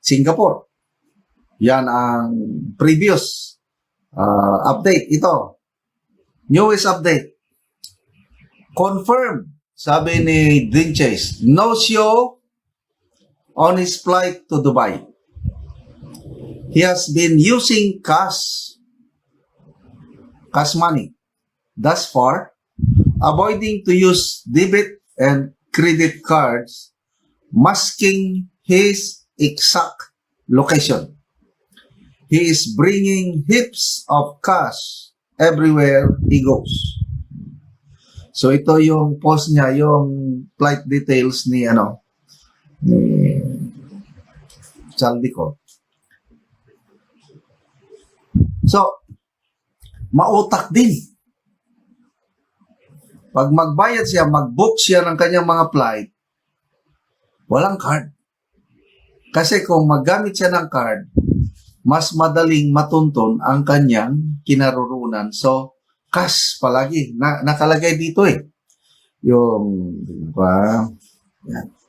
Singapore. Yan ang previous uh, update. Ito, newest update. Confirmed, sabi ni Dean Chase, no show on his flight to Dubai. He has been using cash, cash money thus far, avoiding to use debit and credit cards, masking his exact location. He is bringing heaps of cash everywhere he goes. So ito yung post niya, yung flight details ni ano, ni Chaldico. So, mautak din. Pag magbayad siya, mag-book siya ng kanyang mga flight, walang card. Kasi kung maggamit siya ng card, mas madaling matunton ang kanyang kinarurunan. So, cash palagi. Na, nakalagay dito eh. Yung, di ba? Yan.